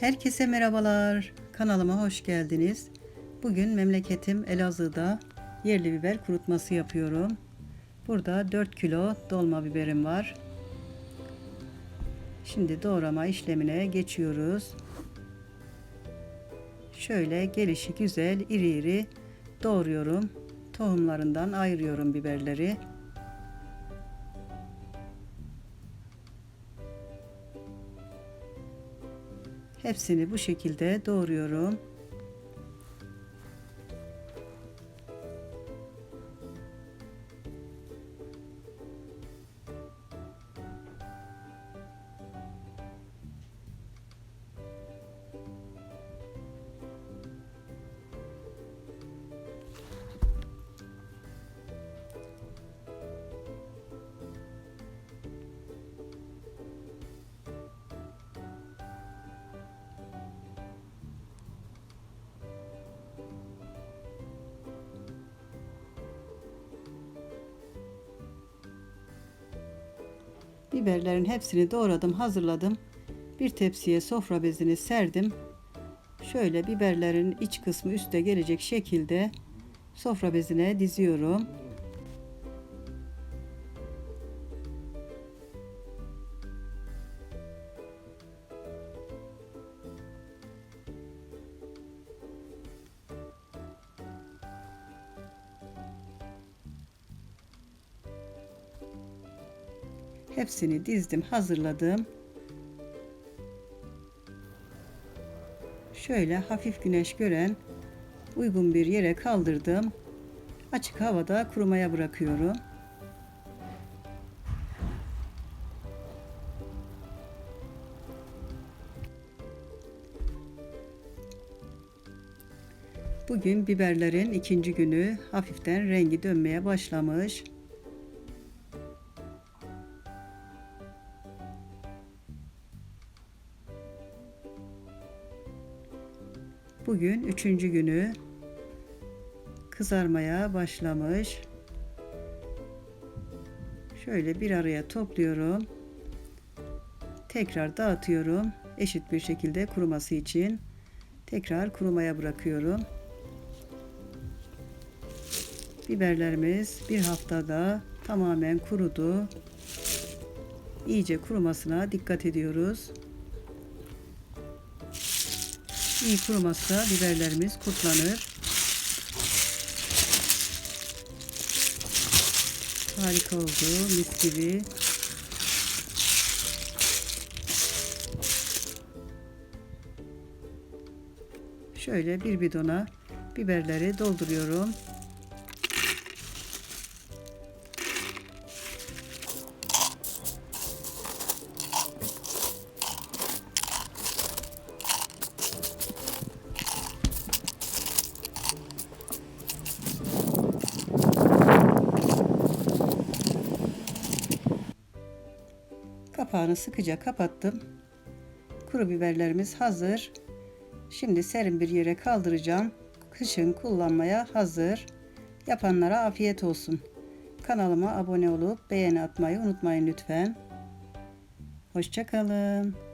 Herkese merhabalar. Kanalıma hoş geldiniz. Bugün memleketim Elazığ'da yerli biber kurutması yapıyorum. Burada 4 kilo dolma biberim var. Şimdi doğrama işlemine geçiyoruz. Şöyle gelişi güzel iri iri doğruyorum. Tohumlarından ayırıyorum biberleri. Hepsini bu şekilde doğruyorum. Biberlerin hepsini doğradım, hazırladım. Bir tepsiye sofra bezini serdim. Şöyle biberlerin iç kısmı üste gelecek şekilde sofra bezine diziyorum. Hepsini dizdim, hazırladım. Şöyle hafif güneş gören uygun bir yere kaldırdım. Açık havada kurumaya bırakıyorum. Bugün biberlerin ikinci günü hafiften rengi dönmeye başlamış. Bugün üçüncü günü kızarmaya başlamış. Şöyle bir araya topluyorum. Tekrar dağıtıyorum. Eşit bir şekilde kuruması için. Tekrar kurumaya bırakıyorum. Biberlerimiz bir haftada tamamen kurudu. İyice kurumasına dikkat ediyoruz. İyi kurumazsa biberlerimiz kurtlanır. Harika oldu. Mis gibi. Şöyle bir bidona biberleri dolduruyorum. Kapağını sıkıca kapattım. Kuru biberlerimiz hazır. Şimdi serin bir yere kaldıracağım. Kışın kullanmaya hazır. Yapanlara afiyet olsun. Kanalıma abone olup beğeni atmayı unutmayın lütfen. Hoşçakalın.